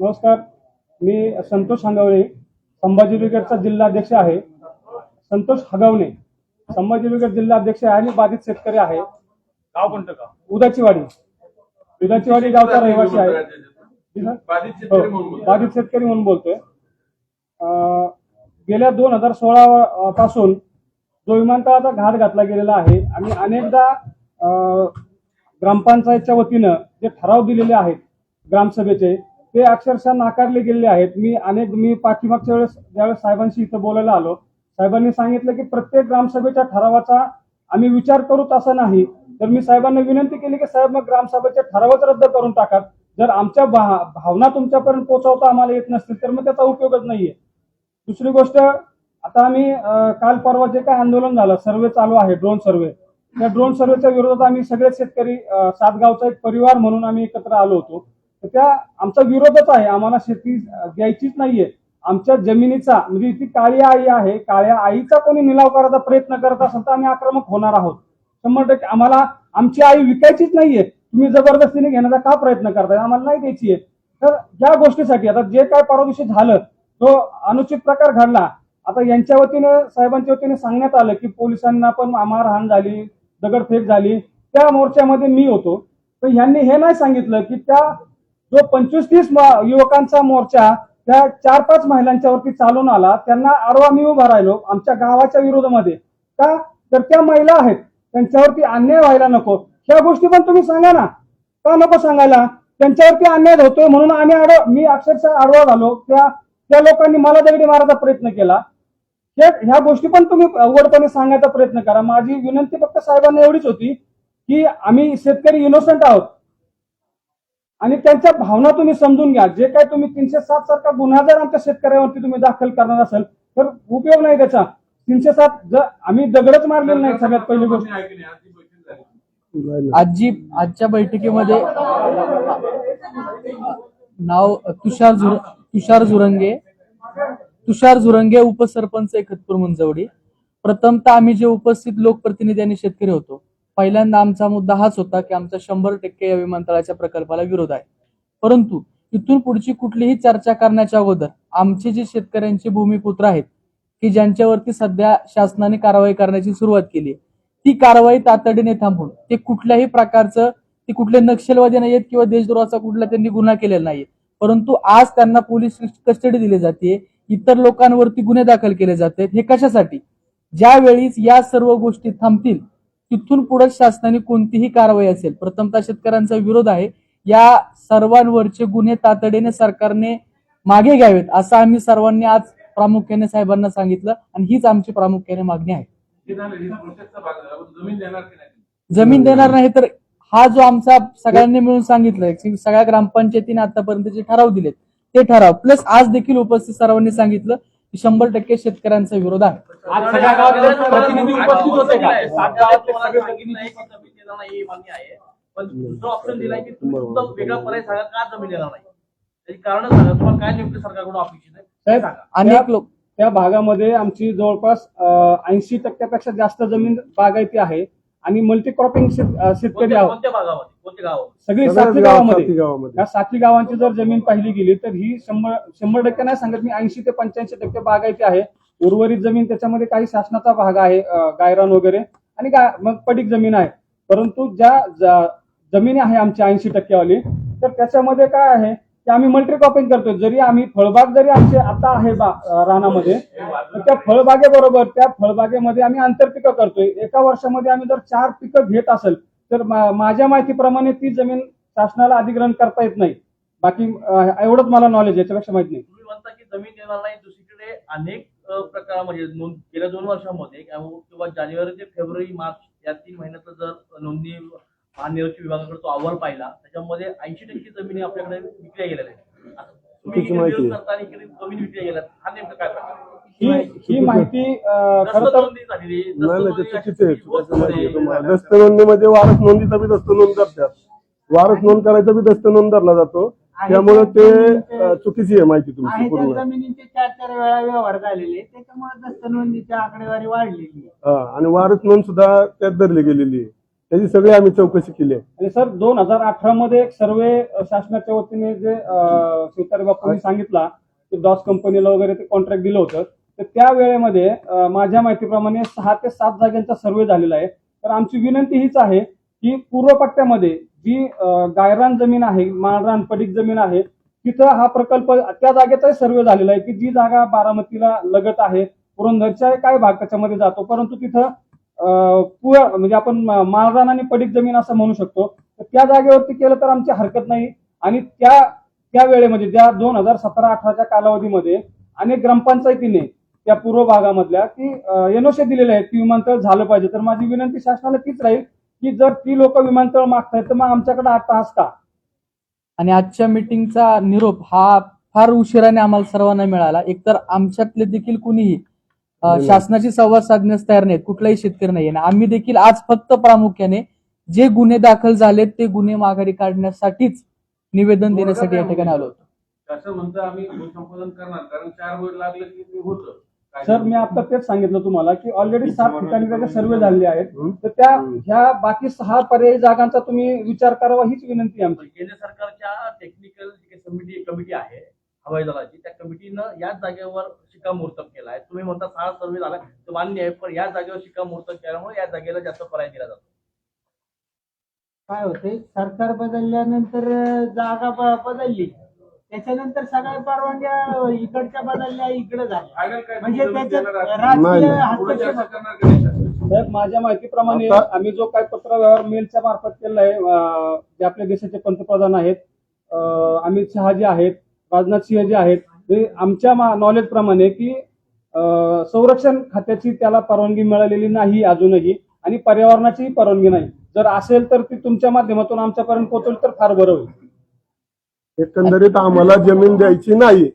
नमस्कार मी संतोष हंगावणे संभाजी ब्रिगेडचा जिल्हा अध्यक्ष आहे. संतोष हगवणे संभाजी ब्रिगेड जिल्हा अध्यक्ष आहे आणि बाधित शेतकरी आहे. गाव कोणतं गाव? उदाचीवाडी. उदाचीवाडी गावचा रहिवासी आहे. बाधित शेतकरी म्हणून बोलतो. बाधित शेतकरी म्हणून बोलतोय. अं, गेल्या दोन हजार सोळा पासून जो विमानतळाचा घाट घातला गेलेला आहे आणि अनेकदा ग्रामपंचायतच्या वतीनं जे ठराव दिलेले आहेत ग्रामसभेचे ते अक्षरशः नाकारले गेलेले आहेत. मी अनेक मी पाठीमागच्या वेळेस ज्यावेळेस साहेबांशी इथं बोलायला आलो साहेबांनी सांगितलं की प्रत्येक ग्रामसभेच्या ठरावाचा आम्ही विचार करू तसा नाही. तर मी साहेबांना विनंती केली की साहेब मग ग्रामसभेचे ठरावच रद्द करून टाकात. जर आमच्या भा- भावना तुमच्यापर्यंत पोहोचवता आम्हाला येत नसतील तर मग त्याचा उपयोगच नाहीये. दुसरी गोष्ट आता आम्ही काल परवा जे काय आंदोलन झालं सर्वे चालू आहे ड्रोन सर्वे. त्या ड्रोन सर्वेच्या विरोधात आम्ही सगळे शेतकरी सातगावचा एक परिवार म्हणून आम्ही एकत्र आलो होतो. तर त्या आमचा विरोधच आहे. आम्हाला शेती द्यायचीच नाहीये. आमच्या जमिनीचा म्हणजे ती काळी आई आहे काळ्या आईचा कोणी निलाव करायचा प्रयत्न करत असेल तर आम्ही आक्रमक होणार आहोत. शंभर टक्के आम्हाला आमची आई विकायचीच नाहीये. तुम्ही जबरदस्तीने घेण्याचा का प्रयत्न करताय? आम्हाला नाही द्यायची आहे तर या गोष्टीसाठी आता जे काय परवा दिवशी झालं तो अनुचित प्रकार घडला आता यांच्या वतीने साहेबांच्या वतीने सांगण्यात आलं की पोलिसांना पण मारहाण झाली दगडफेक झाली. त्या मोर्चामध्ये मी होतो. तर यांनी हे नाही सांगितलं की त्या जो पंचवीस तीस युवकांचा मोर्चा त्या चार पाच महिलांच्या वरती चालून आला त्यांना आडवा मी उभा राहिलो आमच्या गावाच्या विरोधामध्ये. का? तर त्या महिला आहेत. त्यांच्यावरती अन्याय व्हायला नको. ह्या गोष्टी पण तुम्ही सांगा ना. का नको सांगायला? त्यांच्यावरती अन्याय होतोय म्हणून आम्ही आड मी अक्षरशः आडवा झालो. त्या त्या लोकांनी मला दगडी मारायचा प्रयत्न केला. हे ह्या गोष्टी पण तुम्ही उघडपणे सांगायचा प्रयत्न करा. माझी विनंती फक्त साहेबांना एवढीच होती की आम्ही शेतकरी इनोसंट आहोत. आणि त्यांच्या भावना तुम्ही समजून घ्या. जे काय तुम्ही तीनशे सात सारखा गुन्हा जर आमच्या शेतकऱ्यावरती तुम्ही दाखल करणार असाल तर उपयोग नाही त्याचा. तीनशे सात जर आम्ही दगडच मारलेलं नाही सगळ्यात पहिली गोष्ट. आहे आजची आजच्या बैठकीमध्ये नाव तुषार झुर तुषार झुरंगे. तुषार झुरंगे उपसरपंच एकतपूर मुंजवडी. प्रथमतः आम्ही जे उपस्थित लोकप्रतिनिधी आणि शेतकरी होतो पहिल्यांदा आमचा मुद्दा हाच होता की आमचा शंभर टक्के या विमानतळाच्या प्रकल्पाला विरोध आहे. परंतु इथून पुढची कुठलीही चर्चा करण्याच्या अगोदर आमचे जे शेतकऱ्यांचे भूमिपुत्र आहेत की ज्यांच्यावरती सध्या शासनाने कारवाई करण्याची सुरुवात केली ती कारवाई तातडीने थांबवून ते कुठल्याही प्रकारचं ते कुठले नक्षलवादी नाहीयेत किंवा देशद्रोहाचा कुठला त्यांनी गुन्हा केलेला नाहीये परंतु आज त्यांना पोलीस कस्टडी दिली जाते इतर लोकांवरती गुन्हे दाखल केले जात आहेत हे कशासाठी? ज्या वेळीच या सर्व गोष्टी थांबतील तिथून पुढे शासनाने कोणतीही कारवाई असेल प्रथमतः शेतकऱ्यांचा विरोध आहे या सर्वांवरचे गुन्हे तातडीने सरकारने मागे घ्यावेत असं आम्ही सर्वांनी आज प्रामुख्याने साहेबांना सांगितलं आणि हीच आमची प्रामुख्याने मागणी आहे. जमीन देणार नाही तर हा जो आमचा सगळ्यांनी मिळून सांगितलं की सगळ्या ग्रामपंचायतीने आतापर्यंत जे ठराव दिलेत ते ठराव. प्लस आज देखील उपस्थित सर्वांनी सांगितलं की शंभर टक्के शेतकऱ्यांचा विरोध आहे. आज सगळ्या गावातले प्रतिनिधी उपस्थित होते का? सात गावातले सगळे प्रतिनिधी ही मान्य आहे. पण दुसरा ऑप्शन दिलाय की तुम्ही तुमचा वेगळा पर्याय सांगा का जमीन देणार नाही? त्याची कारण सांगा. तुम्हाला काय नेमकं सरकारकडून अपेक्षित आहे? साहेब सांगा. अनेक लोक त्या भागामध्ये आमची जवळपास ऐंशी टक्क्यापेक्षा जास्त जमीन बागायती आहे. आणि मल्टीक्रॉपिंग शेतकरी आहोत. सगळी सातवी गावामध्ये. या सातवी गावांची जर जमीन पाहिली गेली तर ही शंभर शंभर टक्के नाही सांगत मी ऐंशी ते पंच्याऐंशी टक्के बागायती आहे उर्वरित जमीन त्याच्यामध्ये काही शासनाचा भाग आहे गायरान वगैरे आणि मग पडीक जमीन आहे. परंतु ज्या जमिनी आहे आमची ऐंशी टक्केवाली तर त्याच्यामध्ये काय आहे की आम्ही मल्टीक्रॉपिंग करतोय. जरी आम्ही फळबाग जरी आमचे आता आहे बा रानामध्ये तर त्या फळबागेबरोबर त्या फळबागेमध्ये आम्ही आंतरपिकं करतोय. एका वर्षामध्ये आम्ही जर चार पिकं घेत असेल तर माझ्या माहितीप्रमाणे ती जमीन शासनाला अधिग्रहण करता येत नाही. बाकी एवढंच मला नॉलेज याच्यापेक्षा माहीत नाही. तुम्ही म्हणता की जमीन देणार नाही दुसरीकडे अनेक प्रकार म्हणजे गेल्या दोन वर्षामध्ये किंवा जानेवारी ते फेब्रुवारी मार्च या तीन महिन्यात जर नोंदणी महानिर्वाचन विभागाकडे तो अहवाल पाहिला. त्याच्यामध्ये ऐंशी टक्के जमिनी आपल्याकडे विकल्या गेलेल्या आहेत. आता तुम्ही इकडे विरोध करता आणि इकडे जमीन विकल्या गेल्या हा नेमकं काय प्रकार आहे? ही ही माहिती अं, खरं दस्त तर नोंदणी झालेली दस्त नाही नाही नोंदणी ते अशी चुकीचं आहे होत त्याचं माहिती आहे. नाही. तुम्हाला. दस्त नोंदणीमध्ये वारस नोंदीचा बी दस्त नोंद करतात वारस नोंद करायचा बी दस्त नोंद धरला जातो. त्यामुळे ते अं, चुकीची आहे माहिती तुमची आहे त्या पूर्ण जमिनींचे चार चार वेळा व्यवहार झालेले त्याच्यामुळे दस्तनोंदीची आकडेवारी वाढलेली आहे. हा, आणि वारस नोंद सुद्धा त्यात धरली गेलेली आहे. त्याची सगळी आम्ही चौकशी केली आहे. आणि सर दोन हजार अठरा मध्ये एक सर्वे शासनाच्या वतीने जे अं, शिवतारे सांगितला की डॉस कंपनीला वगैरे ते कॉन्ट्रॅक्ट दिलं होतं. तर त्या वेळेमध्ये माझ्या माहितीप्रमाणे सहा ते सात जागांचा सर्वे झालेला आहे. तर आमची विनंती हीच आहे की पूर्व पट्ट्यामध्ये जी गायरान जमीन आहे माळरान पडीक जमीन आहे तिथं हा प्रकल्प त्या जागेचाही सर्वे झालेला आहे की जी जागा बारामतीला लगत आहे पुरंदरच्या काय भाग त्याच्यामध्ये जातो परंतु तिथं म्हणजे आपण मालदान माळरान आणि पडीक जमीन असं म्हणू शकतो. तर त्या जागेवरती केलं तर आमची हरकत नाही. आणि त्या त्या वेळेमध्ये ज्या दोन हजार सतरा अठराच्या कालावधीमध्ये अनेक ग्रामपंचायतीने त्या पूर्व भागामधल्या की एनओसी दिलेले आहेत की विमानतळ झालं पाहिजे. तर माझी विनंती शासनाला तीच राहील की जर ती लोक विमानतळ मागतायत तर मग आमच्याकडे आठ तास का? आणि आजच्या मिटिंगचा निरोप हा फार उशिराने आम्हाला सर्वांना मिळाला. एकतर आमच्यातले देखील कुणीही शासनाशी संवाद साधण्यास तयार नाहीत. कुठलाही शेतकरी नाही आणि आम्ही देखील आज फक्त प्रामुख्याने जे गुन्हे दाखल झालेत ते गुन्हे माघारी काढण्यासाठीच निवेदन देण्यासाठी या ठिकाणी आलो होतो. असं म्हणतं आम्ही भूसंपादन करणार. कारण चार वर लागलं की ते होतं. काय सर मी आता तेच सांगितलं तुम्हाला की ऑलरेडी सात ठिकाणी त्याचे सर्वे झालेले आहेत. तर त्या ह्या बाकी सहा पर्यायी जागांचा तुम्ही विचार करावा हीच विनंती आहे आमची. केंद्र सरकारच्या टेक्निकल जी काही समिती कमिटी आहे हवाई दलाची त्या कमिटीनं याच जागेवर शिक्कामोर्तब केला आहे. तुम्ही म्हणता सहा सर्वे झाला तो मान्य आहे पण या जागेवर शिक्कामोर्तब केल्यामुळे या जागेला जास्त पर्याय दिला जातो. काय होते सरकार बदलल्यानंतर जागा ब- बदलली. त्याच्यानंतर सगळ्या परवानग्या इकडच्या बदलल्या इकडे झाल्या. म्हणजे त्याच्यात? राजकीय नाही. हस्तक्षेप? साहेब माझ्या माहितीप्रमाणे आता- आम्ही जो काय पत्र व्यवहार मेलच्या मार्फत आहे अं, जे आपल्या देशाचे पंतप्रधान आहेत अं, अमित शहा जे आहेत राजनाथ सिंह जे आहेत ते आमच्या नॉलेज प्रमाणे की संरक्षण खात्याची त्याला परवानगी मिळालेली नाही अजूनही आणि पर्यावरणाचीही परवानगी नाही. जर असेल तर ती तुमच्या माध्यमातून आमच्यापर्यंत पोहोचवली तर फार बरं होईल. एकंदरीत आम्हाला जमीन द्यायची नाही.